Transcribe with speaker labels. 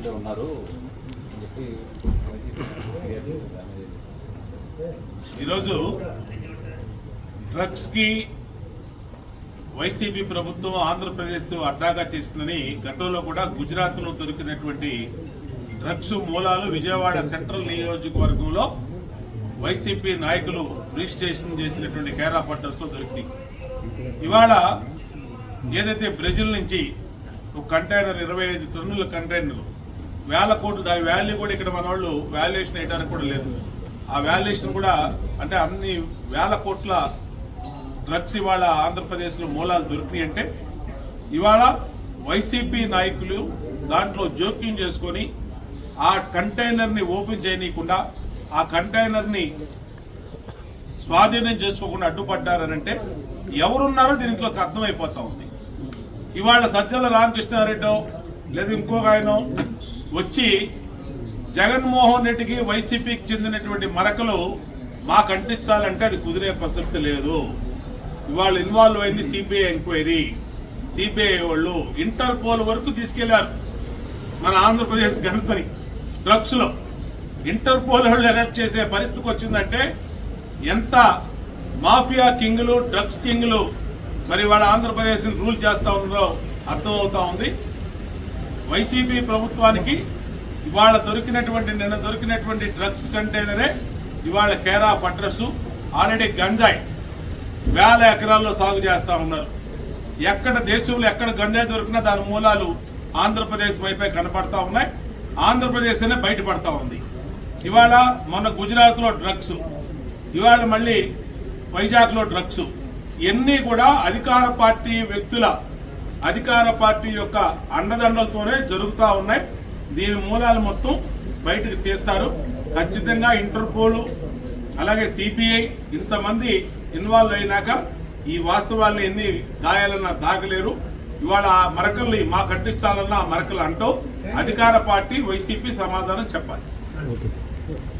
Speaker 1: ఇక్కడే ఉన్నారు అని చెప్పి
Speaker 2: ఈరోజు డ్రగ్స్కి వైసీపీ ప్రభుత్వం ఆంధ్రప్రదేశ్ అడ్డాగా చేసిందని గతంలో కూడా గుజరాత్లో దొరికినటువంటి డ్రగ్స్ మూలాలు విజయవాడ సెంట్రల్ నియోజకవర్గంలో వైసీపీ నాయకులు రిజిస్ట్రేషన్ చేసినటువంటి కేరా పట్టణంలో దొరికింది ఇవాళ ఏదైతే బ్రెజిల్ నుంచి ఒక కంటైనర్ ఇరవై ఐదు టన్నుల కంటైనర్ వేల కోట్లు దాని వాల్యూ కూడా ఇక్కడ మన వాళ్ళు వాల్యుయేషన్ వేయడానికి కూడా లేదు. ఆ వాల్యుయేషన్ కూడా అంటే అన్ని వేల కోట్ల డ్రగ్స్ ఇవాళ ఆంధ్రప్రదేశ్లో మూలాలు దొరికినాయి అంటే ఇవాళ వైసీపీ నాయకులు దాంట్లో జోక్యం చేసుకొని ఆ కంటైనర్ని ఓపెన్ చేయనీయకుండా ఆ కంటైనర్ని స్వాధీనం చేసుకోకుండా అడ్డుపడ్డారనంటే ఎవరున్నారో దీంట్లో అర్థమైపోతా ఉంది. ఇవాళ సజ్జల రామకృష్ణారెడ్డో లేదా ఇంకొక ఆయన వచ్చి జగన్మోహన్ రెడ్డికి వైసీపీకి చెందినటువంటి మరకలు మాకు అంటించాలంటే అది కుదిరే ప్రసక్తి లేదు. ఇవాళ ఇన్వాల్వ్ అయింది సిబిఐ ఎంక్వైరీ సిబిఐ వాళ్ళు ఇంటర్పోల్ వరకు తీసుకెళ్ళారు. మన ఆంధ్రప్రదేశ్ గణపని డ్రగ్స్లో. ఇంటర్పోల్ వాళ్ళు అరెస్ట్ చేసే పరిస్థితికి వచ్చిందంటే ఎంత మాఫియా కింగ్లు డ్రగ్స్ కింగ్లు మరి వాళ్ళ ఆంధ్రప్రదేశ్ని రూల్ చేస్తూ ఉన్నారో అర్థమవుతా ఉంది. వైసీపీ ప్రభుత్వానికి ఇవాళ దొరికినటువంటి నిన్న దొరికినటువంటి డ్రగ్స్ కంటైనరే ఇవాళ కేరా ఆఫ్ ఆల్రెడీ గంజాయి. వేల ఎకరాల్లో సాగు చేస్తా ఉన్నారు. ఎక్కడ దేశంలో ఎక్కడ గంజాయి దొరికినా దాని మూలాలు ఆంధ్రప్రదేశ్ వైపే కనపడతా ఉన్నాయి. ఆంధ్రప్రదేశ్ అనే బయటపడతా ఉంది. ఇవాళ మొన్న గుజరాత్లో డ్రగ్స్ ఇవాళ మళ్ళీ వైజాగ్లో డ్రగ్స్. ఇవన్నీ కూడా అధికార పార్టీ వ్యక్తుల అధికార పార్టీ యొక్క అండదండలతోనే జరుగుతూ ఉన్నాయి. దీని మూలాలు మొత్తం బయటకు తీస్తారు. ఖచ్చితంగా ఇంటర్పోలు అలాగే సిపిఐ ఇంతమంది ఇన్వాల్వ్ అయినాక ఈ వాస్తవాన్ని ఎన్ని గాయాలన్నా దాగలేరు. ఇవాళ ఆ మరకల్ని మా కట్టించాలన్న ఆ మరకలు అంటూ అధికార పార్టీ వైసీపీ సమాధానం చెప్పాలి.